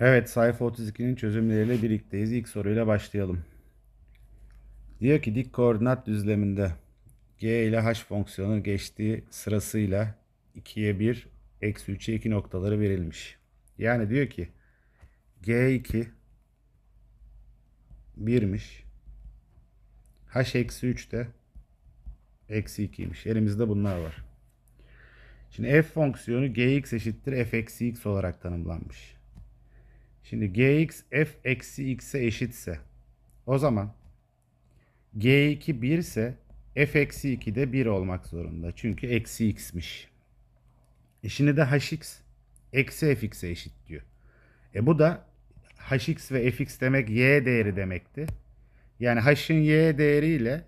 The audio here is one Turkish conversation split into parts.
Evet sayfa 32'nin çözümleriyle birlikteyiz. İlk soruyla başlayalım. Diyor ki dik koordinat düzleminde g ile h fonksiyonu geçtiği sırasıyla 2'ye 1, eksi 3'e 2 noktaları verilmiş. Yani diyor ki g2 1'miş. h eksi 3 de eksi 2'ymiş. Elimizde bunlar var. Şimdi f fonksiyonu gx eşittir f eksi x olarak tanımlanmış. Şimdi gx f eksi x'e eşitse o zaman g2 1 ise f eksi 2 de 1 olmak zorunda. Çünkü eksi x'miş. E şimdi de hx eksi fx'e eşit diyor. E bu da hx ve fx demek y değeri demekti. Yani h'ın y değeri ile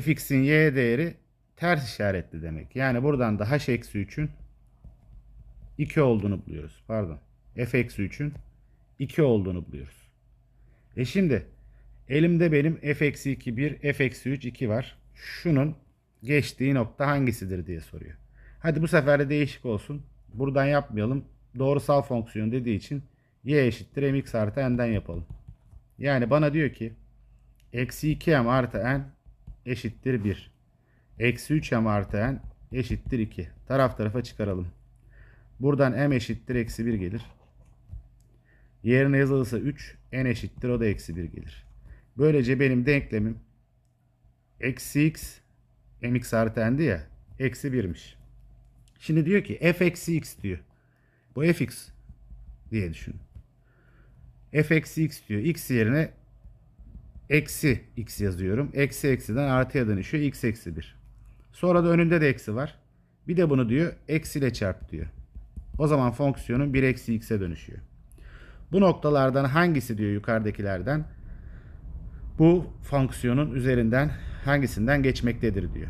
fx'in y değeri ters işaretli demek. Yani buradan da h eksi 3'ün 2 olduğunu buluyoruz. Pardon. F eksi 3'ün 2 olduğunu buluyoruz. E şimdi elimde benim f eksi 2 1, f eksi 3 2 var. Şunun geçtiği nokta hangisidir diye soruyor. Hadi bu sefer de değişik olsun. Buradan yapmayalım. Doğrusal fonksiyon dediği için y eşittir mx artı n'den yapalım. Yani bana diyor ki eksi 2m artı n eşittir 1. Eksi 3m artı n eşittir 2. Taraf tarafa çıkaralım. Buradan m eşittir eksi 1 gelir. Yerine yazılırsa 3 n eşittir o da eksi 1 gelir. Böylece benim denklemim eksi x mx artı ya eksi 1'miş. Şimdi diyor ki f eksi x diyor. Bu fx diye düşün. f eksi x diyor. x yerine eksi x yazıyorum. Eksi eksiden artıya dönüşüyor. x eksi 1. Sonra da önünde de eksi var. Bir de bunu diyor eksiyle çarp diyor. O zaman fonksiyonun 1 eksi x'e dönüşüyor. Bu noktalardan hangisi diyor yukarıdakilerden bu fonksiyonun üzerinden hangisinden geçmektedir diyor.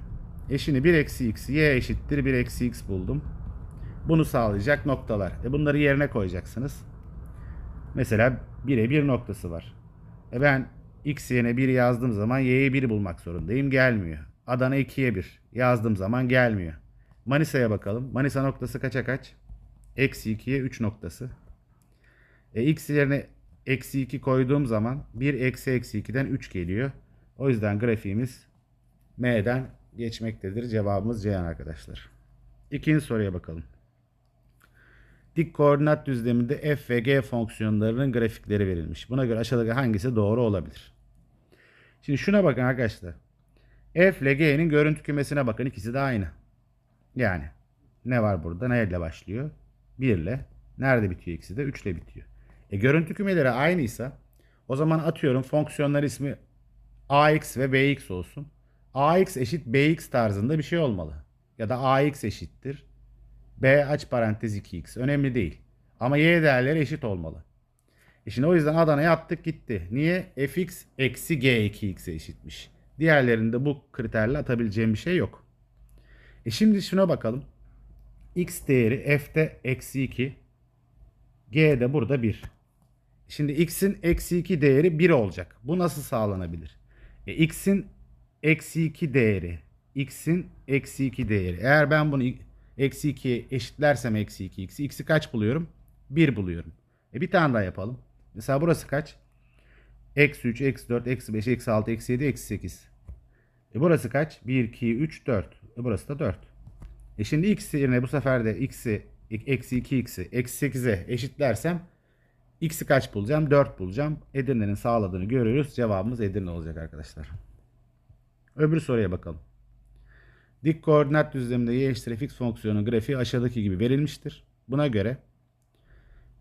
E şimdi 1 eksi x y eşittir 1 eksi x buldum. Bunu sağlayacak noktalar. E bunları yerine koyacaksınız. Mesela 1'e 1 noktası var. E ben x yerine 1 yazdığım zaman y'ye 1 bulmak zorundayım. Gelmiyor. Adana 2'ye 1 yazdığım zaman gelmiyor. Manisa'ya bakalım. Manisa noktası kaça kaç? Eksi 2'ye 3 noktası. E, x yerine eksi 2 koyduğum zaman 1 eksi eksi 2'den 3 geliyor. O yüzden grafiğimiz M'den geçmektedir. Cevabımız Ceyhan arkadaşlar. İkinci soruya bakalım. Dik koordinat düzleminde f ve g fonksiyonlarının grafikleri verilmiş. Buna göre aşağıdaki hangisi doğru olabilir? Şimdi şuna bakın arkadaşlar. F ile g'nin görüntü kümesine bakın. İkisi de aynı. Yani ne var burada? Neyle başlıyor? 1 ile. Nerede bitiyor ikisi de? 3 ile bitiyor. E, görüntü kümeleri aynıysa o zaman atıyorum fonksiyonlar ismi ax ve bx olsun. ax eşit bx tarzında bir şey olmalı. Ya da ax eşittir b aç parantez 2x. Önemli değil. Ama y değerleri eşit olmalı. E şimdi o yüzden Adana'ya attık gitti. Niye? fx eksi g 2x'e eşitmiş. Diğerlerinde bu kriterle atabileceğim bir şey yok. E şimdi şuna bakalım. x değeri f'te eksi 2. G de burada 1. Şimdi x'in eksi 2 değeri 1 olacak. Bu nasıl sağlanabilir? E, x'in eksi 2 değeri. x'in eksi 2 değeri. Eğer ben bunu eksi 2'ye eşitlersem eksi 2 x'i. x'i kaç buluyorum? 1 buluyorum. E bir tane daha yapalım. Mesela burası kaç? Eksi 3, eksi 4, eksi 5, eksi 6, eksi 7, eksi 8. E burası kaç? 1, 2, 3, 4. E burası da 4. E şimdi x yerine bu sefer de x'i eksi 2x'i eksi 8'e eşitlersem x'i kaç bulacağım? 4 bulacağım. Edirne'nin sağladığını görüyoruz. Cevabımız Edirne olacak arkadaşlar. Öbür soruya bakalım. Dik koordinat düzleminde y eşittir fx fonksiyonun grafiği aşağıdaki gibi verilmiştir. Buna göre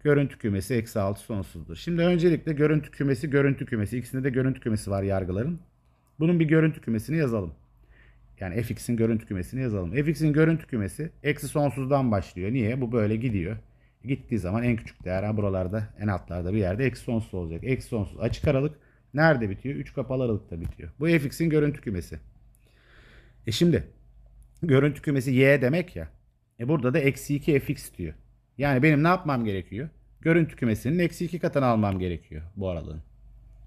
görüntü kümesi eksi 6 sonsuzdur. Şimdi öncelikle görüntü kümesi görüntü kümesi. İkisinde de görüntü kümesi var yargıların. Bunun bir görüntü kümesini yazalım. Yani fx'in görüntü kümesini yazalım. fx'in görüntü kümesi eksi sonsuzdan başlıyor. Niye? Bu böyle gidiyor. Gittiği zaman en küçük değer buralarda en altlarda bir yerde eksi sonsuz olacak. Eksi sonsuz açık aralık nerede bitiyor? 3 kapalı aralıkta bitiyor. Bu fx'in görüntü kümesi. E şimdi görüntü kümesi y demek ya. E burada da eksi 2 fx diyor. Yani benim ne yapmam gerekiyor? Görüntü kümesinin eksi 2 katını almam gerekiyor bu aralığın.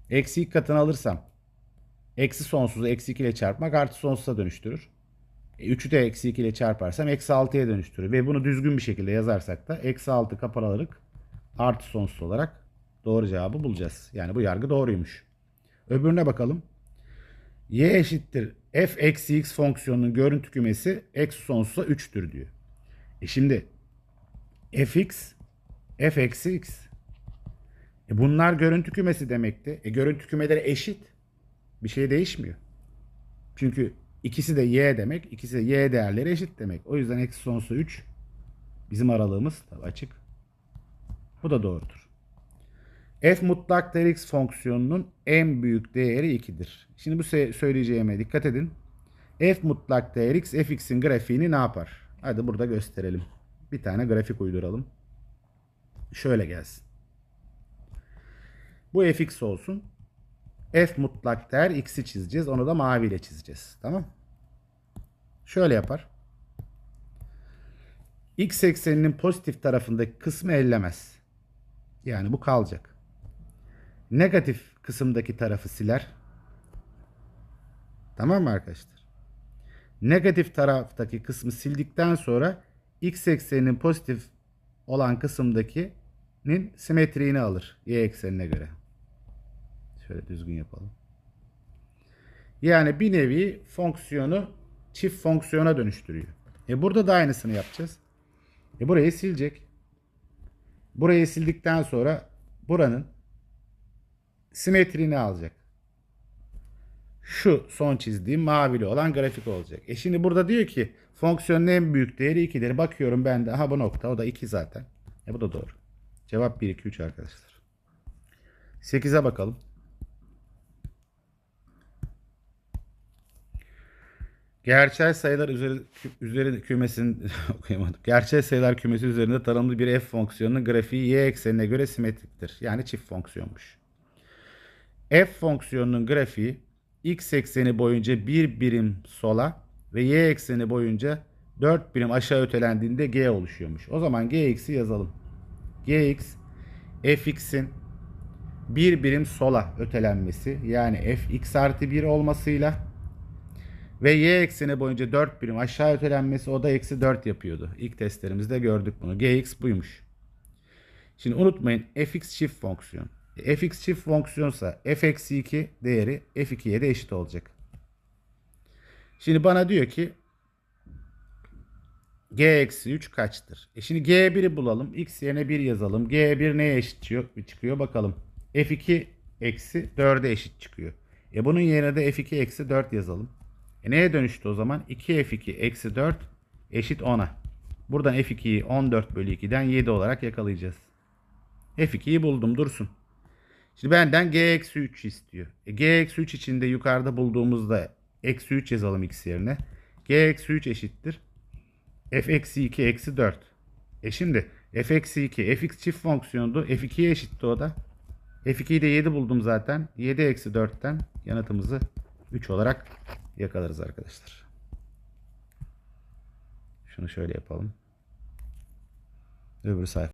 Eksi 2 katını alırsam eksi sonsuzu eksi 2 ile çarpmak artı sonsuza dönüştürür. E, 3'ü de eksi 2 ile çarparsam eksi 6'ya dönüştürür. Ve bunu düzgün bir şekilde yazarsak da eksi 6 kapalı artı sonsuz olarak doğru cevabı bulacağız. Yani bu yargı doğruymuş. Öbürüne bakalım. y eşittir f eksi x fonksiyonunun görüntü kümesi eksi sonsuza 3'tür diyor. E şimdi fx f eksi x. E bunlar görüntü kümesi demekti. E görüntü kümeleri eşit. Bir şey değişmiyor. Çünkü ikisi de y demek. ikisi de y değerleri eşit demek. O yüzden eksi sonsuza 3 bizim aralığımız tabii açık. Bu da doğrudur. f mutlak değer x fonksiyonunun en büyük değeri 2'dir. Şimdi bu söyleyeceğime dikkat edin. f mutlak değer x fx'in grafiğini ne yapar? Hadi burada gösterelim. Bir tane grafik uyduralım. Şöyle gelsin. Bu fx olsun. F mutlak değer x'i çizeceğiz. Onu da maviyle çizeceğiz. Tamam? Şöyle yapar. x ekseninin pozitif tarafındaki kısmı ellemez. Yani bu kalacak. Negatif kısımdaki tarafı siler. Tamam mı arkadaşlar? Negatif taraftaki kısmı sildikten sonra x ekseninin pozitif olan kısımdakinin simetriğini alır y eksenine göre. Şöyle düzgün yapalım. Yani bir nevi fonksiyonu çift fonksiyona dönüştürüyor. E burada da aynısını yapacağız. E burayı silecek. Burayı sildikten sonra buranın simetriğini alacak. Şu son çizdiğim mavili olan grafik olacak. E şimdi burada diyor ki fonksiyonun en büyük değeri 2'dir. Bakıyorum ben de aha bu nokta o da 2 zaten. E bu da doğru. Cevap 1 2 3 arkadaşlar. 8'e bakalım. Gerçel sayılar üzeri, üzeri kümesinin okuyamadım. Gerçel sayılar kümesi üzerinde tanımlı bir f fonksiyonunun grafiği y eksenine göre simetriktir. Yani çift fonksiyonmuş. f fonksiyonunun grafiği x ekseni boyunca bir birim sola ve y ekseni boyunca 4 birim aşağı ötelendiğinde g oluşuyormuş. O zaman gx'i yazalım. gx fx'in bir birim sola ötelenmesi yani fx artı 1 olmasıyla ve y ekseni boyunca 4 birim aşağı ötelenmesi o da eksi 4 yapıyordu. İlk testlerimizde gördük bunu. gx buymuş. Şimdi unutmayın fx çift fonksiyon. E, fx çift fonksiyonsa f eksi 2 değeri f2'ye de eşit olacak. Şimdi bana diyor ki g eksi 3 kaçtır? E şimdi g1'i bulalım. x yerine 1 yazalım. g1 neye eşit çıkıyor, çıkıyor bakalım. f2 eksi 4'e eşit çıkıyor. E bunun yerine de f2 eksi 4 yazalım. E neye dönüştü o zaman? 2f2 eksi 4 eşit 10'a. Buradan f2'yi 14 bölü 2'den 7 olarak yakalayacağız. f2'yi buldum dursun. Şimdi benden g eksi 3 istiyor. E, g eksi 3 içinde yukarıda bulduğumuzda eksi 3 yazalım x yerine. g eksi 3 eşittir. f eksi 2 eksi 4. E şimdi f eksi 2 fx çift fonksiyondu. f2'ye eşitti o da. f2'yi de 7 buldum zaten. 7 eksi 4'ten yanıtımızı 3 olarak yakalarız arkadaşlar. Şunu şöyle yapalım. Öbür sayfa.